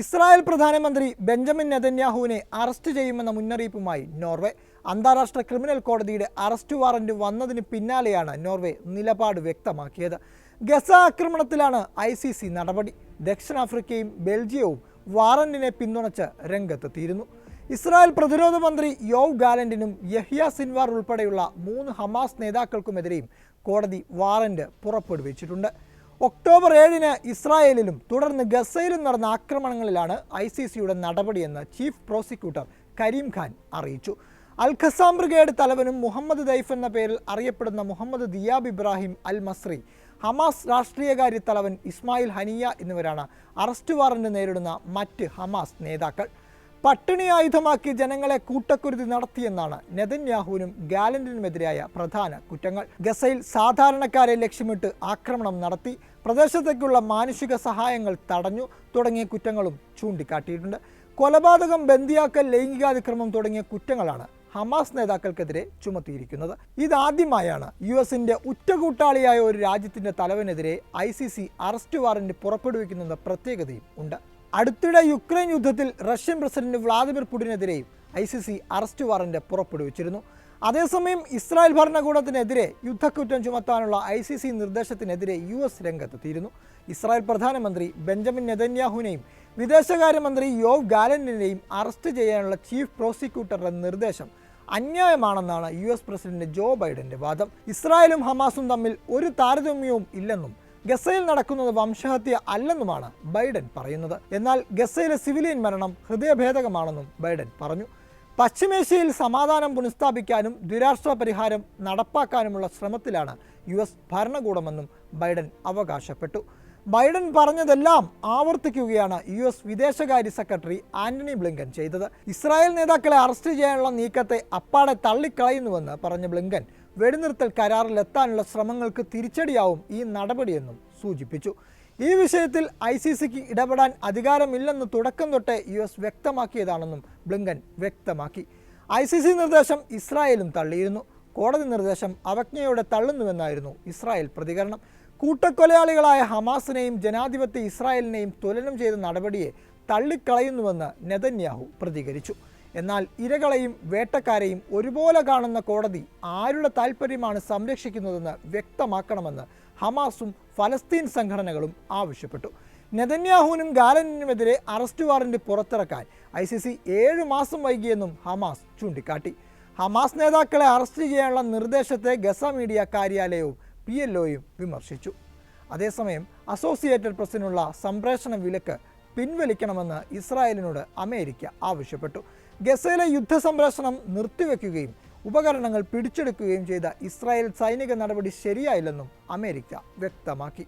Israel പ്രധാനമന്ത്രി Benjamin നെതന്യാഹുവിനെ arrest ചെയ്യുമെന്ന മുന്നറിയിപ്പുമായി Norway. അന്താരാഷ്ട്ര ക്രിമിനൽ കോടതിയുടെ അറസ്റ്റ് വാറന്റ് വന്നതിന് പിന്നാലെയാണ് നോർവേ നിലപാട് വ്യക്തമാക്കിയത്. ഗസ ആക്രമണത്തിലാണ് ഐ സി സി നടപടി. ദക്ഷിണാഫ്രിക്കയും ബെൽജിയവും വാറന്റിനെ പിന്തുണച്ച് രംഗത്തെത്തിയിരുന്നു. ഇസ്രായേൽ പ്രതിരോധ മന്ത്രി യോവ് ഗാലന്റിനും യഹ്യ സിൻവാർ ഉൾപ്പെടെയുള്ള മൂന്ന് ഹമാസ് നേതാക്കൾക്കുമെതിരെയും കോടതി വാറന്റ് പുറപ്പെടുവിച്ചിട്ടുണ്ട്. ഒക്ടോബർ ഏഴിന് ഇസ്രായേലിലും തുടർന്ന് ഗസയിലും നടന്ന ആക്രമണങ്ങളിലാണ് ഐ സി സിയുടെ നടപടിയെന്ന് ചീഫ് പ്രോസിക്യൂട്ടർ കരീം ഖാൻ അറിയിച്ചു. അൽ ഖസാം ബ്രിഗേഡ് തലവനും മുഹമ്മദ് ദൈഫ് എന്ന പേരിൽ അറിയപ്പെടുന്ന Mohammed Diab Ibrahim al Masri Hamas രാഷ്ട്രീയകാര്യ തലവൻ ഇസ്മായിൽ ഹനിയ എന്നിവരാണ് അറസ്റ്റ് വാറന്റ് നേരിടുന്ന മറ്റ് ഹമാസ് നേതാക്കൾ. പട്ടിണി ആയുധമാക്കി ജനങ്ങളെ കൂട്ടക്കുരുതി നടത്തിയെന്നാണ് നെതന്യാഹുവിനും ഗാലന്റിനുമെതിരായ പ്രധാന കുറ്റങ്ങൾ. ഗസയിൽ സാധാരണക്കാരെ ലക്ഷ്യമിട്ട് ആക്രമണം നടത്തി പ്രദേശത്തേക്കുള്ള മാനുഷിക സഹായങ്ങൾ തടഞ്ഞു തുടങ്ങിയ കുറ്റങ്ങളും ചൂണ്ടിക്കാട്ടിയിട്ടുണ്ട്. കൊലപാതകം ബന്ദിയാക്കൽ ലൈംഗികാതിക്രമം തുടങ്ങിയ കുറ്റങ്ങളാണ് ഹമാസ് നേതാക്കൾക്കെതിരെ ചുമത്തിയിരിക്കുന്നത്. ഇതാദ്യമായാണ് യു എസിന്റെ ഉറ്റകൂട്ടാളിയായ ഒരു രാജ്യത്തിന്റെ തലവനെതിരെ I C C arrest warrant പുറപ്പെടുവിക്കുന്ന പ്രത്യേകതയും ഉണ്ട്. അടുത്തിടെ യുക്രൈൻ യുദ്ധത്തിൽ Russian president Vladimir പുടിനെതിരെയും I C C arrest warrant പുറപ്പെടുവിച്ചിരുന്നു. അതേസമയം ഇസ്രായേൽ ഭരണകൂടത്തിനെതിരെ യുദ്ധക്കുറ്റം ചുമത്താനുള്ള ഐ സി സി നിർദ്ദേശത്തിനെതിരെ യു എസ് രംഗത്തെത്തിയിരുന്നു. ഇസ്രായേൽ പ്രധാനമന്ത്രി ബെഞ്ചമിൻ നെതന്യാഹുവിനെയും വിദേശകാര്യമന്ത്രി യോവ് ഗാലന്റിനെയും അറസ്റ്റ് ചെയ്യാനുള്ള ചീഫ് പ്രോസിക്യൂട്ടറുടെ നിർദ്ദേശം അന്യായമാണെന്നാണ് യു എസ് പ്രസിഡന്റ് ജോ ബൈഡന്റെ വാദം. ഇസ്രായേലും ഹമാസും തമ്മിൽ ഒരു താരതമ്യവും ഇല്ലെന്നും ഗസയിൽ നടക്കുന്നത് വംശഹത്യ അല്ലെന്നുമാണ് ബൈഡൻ പറയുന്നത്. എന്നാൽ ഗസയിലെ സിവിലിയൻ മരണം ഹൃദയഭേദകമാണെന്നും ബൈഡൻ പറഞ്ഞു. പശ്ചിമേഷ്യയിൽ സമാധാനം പുനഃസ്ഥാപിക്കാനും ദ്വിരാഷ്ട്ര പരിഹാരം നടപ്പാക്കാനുമുള്ള ശ്രമത്തിലാണ് യു എസ് ഭരണകൂടമെന്നും ബൈഡൻ അവകാശപ്പെട്ടു. ബൈഡൻ പറഞ്ഞതെല്ലാം ആവർത്തിക്കുകയാണ് യു എസ് വിദേശകാര്യ സെക്രട്ടറി ആന്റണി ബ്ലിങ്കൻ ചെയ്തത്. ഇസ്രായേൽ നേതാക്കളെ അറസ്റ്റ് ചെയ്യാനുള്ള നീക്കത്തെ അപ്പാടെ തള്ളിക്കളയുന്നുവെന്ന് പറഞ്ഞ ബ്ലിങ്കൻ വെടിനിർത്തൽ കരാറിലെത്താനുള്ള ശ്രമങ്ങൾക്ക് തിരിച്ചടിയാവും ഈ നടപടിയെന്നും സൂചിപ്പിച്ചു. ഈ വിഷയത്തിൽ ഐ സി സിക്ക് ഇടപെടാൻ അധികാരമില്ലെന്ന് തുടക്കം തൊട്ടേ യു എസ് വ്യക്തമാക്കിയതാണെന്നും ബ്ലിങ്കൻ വ്യക്തമാക്കി. ഐ സി സി നിർദ്ദേശം ഇസ്രായേലും തള്ളിയിരുന്നു. കോടതി നിർദ്ദേശം അവജ്ഞയോടെ തള്ളുന്നുവെന്നായിരുന്നു ഇസ്രായേൽ പ്രതികരണം. കൂട്ടക്കൊലയാളികളായ ഹമാസിനെയും ജനാധിപത്യ ഇസ്രായേലിനെയും തുലനം ചെയ്ത നടപടിയെ തള്ളിക്കളയുന്നുവെന്ന് നെതന്യാഹു പ്രതികരിച്ചു. എന്നാൽ ഇരകളെയും വേട്ടക്കാരെയും ഒരുപോലെ കാണുന്ന കോടതി ആരുടെ താൽപ്പര്യമാണ് സംരക്ഷിക്കുന്നതെന്ന് വ്യക്തമാക്കണമെന്ന് ഹമാസും ഫലസ്തീൻ സംഘടനകളും ആവശ്യപ്പെട്ടു. നെതന്യാഹുവിനും ഗാലനുമെതിരെ അറസ്റ്റ് വാറന്റ് പുറത്തിറക്കാൻ ഐ സി സി ഏഴ് മാസം വൈകിയെന്നും ഹമാസ് ചൂണ്ടിക്കാട്ടി. ഹമാസ് നേതാക്കളെ അറസ്റ്റ് ചെയ്യാനുള്ള നിർദ്ദേശത്തെ ഗസ മീഡിയ കാര്യാലയവും പി എൽഒയും വിമർശിച്ചു. അതേസമയം അസോസിയേറ്റഡ് പ്രസിനുള്ള സംപ്രേഷണ വിലക്ക് പിൻവലിക്കണമെന്ന് ഇസ്രായേലിനോട് അമേരിക്ക ആവശ്യപ്പെട്ടു. ഗസയിലെ യുദ്ധ സംരക്ഷണം നിർത്തിവെക്കുകയും ഉപകരണങ്ങൾ പിടിച്ചെടുക്കുകയും ചെയ്ത ഇസ്രായേൽ സൈനിക നടപടി ശരിയായില്ലെന്നും അമേരിക്ക വ്യക്തമാക്കി.